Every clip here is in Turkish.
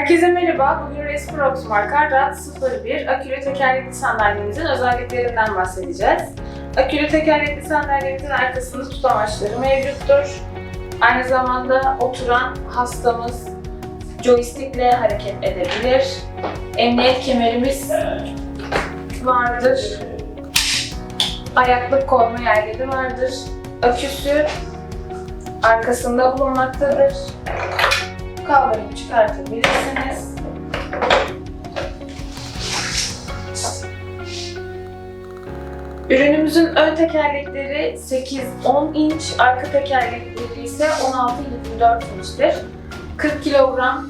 Herkese merhaba. Bugün Resprox marka RAD 01 akülü tekerlekli sandalyemizin özelliklerinden bahsedeceğiz. Akülü tekerlekli sandalyemizin arkasında tutamaçları mevcuttur. Aynı zamanda oturan hastamız joystickle hareket edebilir. Emniyet kemerimiz vardır. Ayaklık koyma yerleri vardır. Aküsü arkasında bulunmaktadır. Kaldırıp çıkartabilirsiniz. Ürünümüzün ön tekerlekleri 8-10 inç, arka tekerlekleri ise 16-24 inçtir. 40 kilogram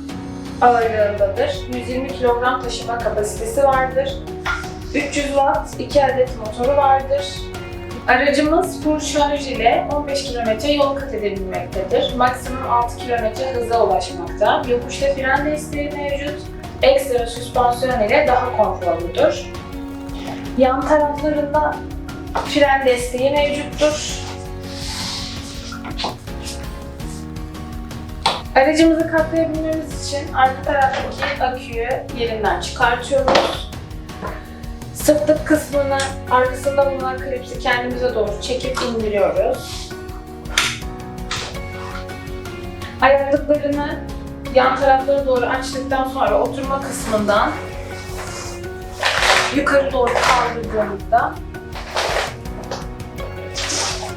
ağırlığındadır. 120 kilogram taşıma kapasitesi vardır. 300 watt 2 adet motoru vardır. Aracımız full şarj ile 15 kilometre yol kat edebilmektedir. Maksimum 6 kilometre hıza ulaşmakta. Yokuşta fren desteği mevcut. Ekstra süspansiyon ile daha konforludur. Yan taraflarında fren desteği mevcuttur. Aracımızı katlayabilmemiz için arka taraftaki aküyü yerinden çıkartıyoruz. Sırtlık kısmını bulunan klipsi kendimize doğru çekip indiriyoruz. Ayaklıklarını yan taraflara doğru açtıktan sonra oturma kısmından yukarı doğru kaldırdığımızda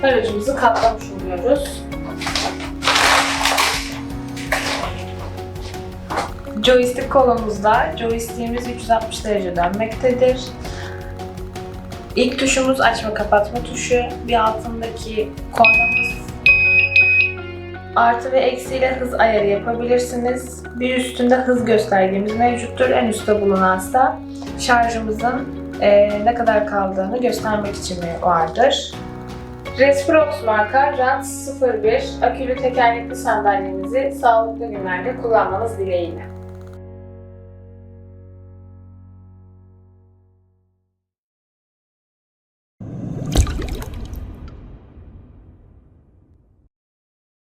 aracımızı katlamış oluyoruz. Joystick kolumuzda joystickimiz 360 derece dönmektedir. İlk tuşumuz açma kapatma tuşu. Bir altındaki kornamız. Artı ve eksiyle hız ayarı yapabilirsiniz. Bir üstünde hız göstergemiz mevcuttur. En üstte bulunansa şarjımızın eee, ne kadar kaldığını göstermek için vardır. Resprox marka RAD 01 akülü tekerlekli sandalyemizi sağlıklı günlerde kullanmanız dileğiyle.